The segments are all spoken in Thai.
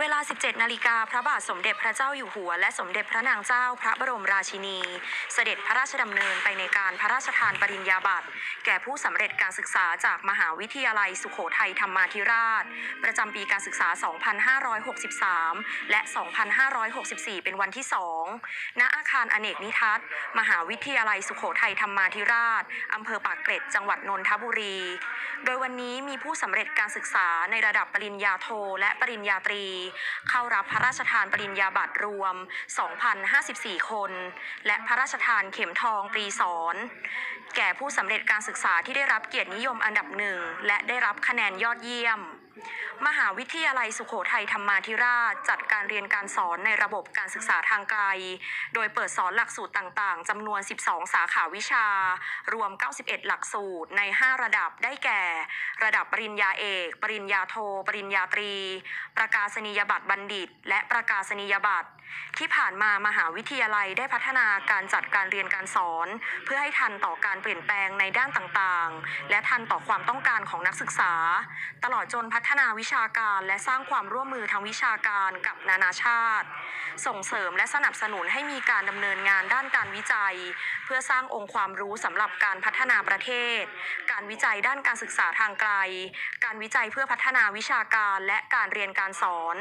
เวลา 17 นาฬิกาพระบาทสมเด็จพระเจ้าอยู่หัว และสมเด็จพระนางเจ้าพระบรมราชินี เสด็จพระราชดำเนินไปในการพระราชทานปริญญาบัตร แก่ผู้สำเร็จการศึกษาจากมหาวิทยาลัยสุโขทัยธรรมาธิราช ประจำปีการศึกษา 2563 และ 2564 เป็นวันที่ 2 ณ อาคารอเนกนิทัศน์ มหาวิทยาลัยสุโขทัยธรรมาธิราชอำเภอปากเกร็ด จังหวัดนนทบุรี โดยวันนี้มีผู้สำเร็จการศึกษาในระดับปริญญาโทและปริญญาตรีเข้ารับพระราชทานปริญญาบัตรรวม 2,054 คน และพระราชทานเข็มทองปรีสอนแก่ผู้สำเร็จการศึกษาที่ได้รับเกียรตินิยมอันดับหนึ่งและได้รับคะแนนยอดเยี่ยม มหาวิทยาลัยสุโขทัยธรรมาธิราช จัดการเรียนการสอนในระบบการศึกษาทางไกล โดยเปิดสอนหลักสูตรต่างๆ จำนวน 12 สาขาวิชา รวม 91 หลักสูตรใน 5 ระดับได้แก่ ระดับปริญญาเอก ปริญญาโท ปริญญาตรี ประกาศนียบัตรบัณฑิต และประกาศนียบัตร ที่ผ่านมามหาวิทยาลัยได้พัฒนาการจัดการเรียนการสอน เพื่อให้ทันต่อการเปลี่ยนแปลงในด้านต่างๆ และทันต่อความต้องการของนักศึกษา ตลอดจนพัฒนาวิชาการและสร้างความร่วมมือทางวิชาการกับนานาชาติส่งเสริมและสนับสนุนให้มีการดำเนินงานด้านการวิจัย เพื่อสร้างองค์ความรู้สำหรับการพัฒนาประเทศ การวิจัยด้านการศึกษาทางไกล การวิจัยเพื่อพัฒนาวิชาการและการเรียนการสอน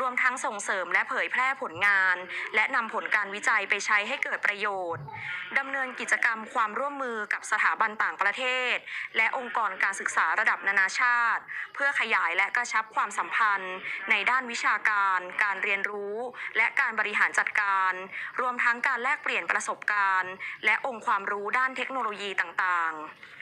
รวมทั้งส่งเสริมและเผยแพร่ผลงาน และนำผลการวิจัยไปใช้ให้เกิดประโยชน์ดำเนินกิจกรรมความร่วมมือกับสถาบันต่างประเทศ และองค์กรการศึกษาระดับนานาชาติ เพื่อขยายและกระชับความสัมพันธ์ ในด้านวิชาการ การเรียนรู้และการบริหารจัดการ รวมทั้งการแลกเปลี่ยนประสบการณ์ และองค์ความรู้ด้านเทคโนโลยีต่างๆ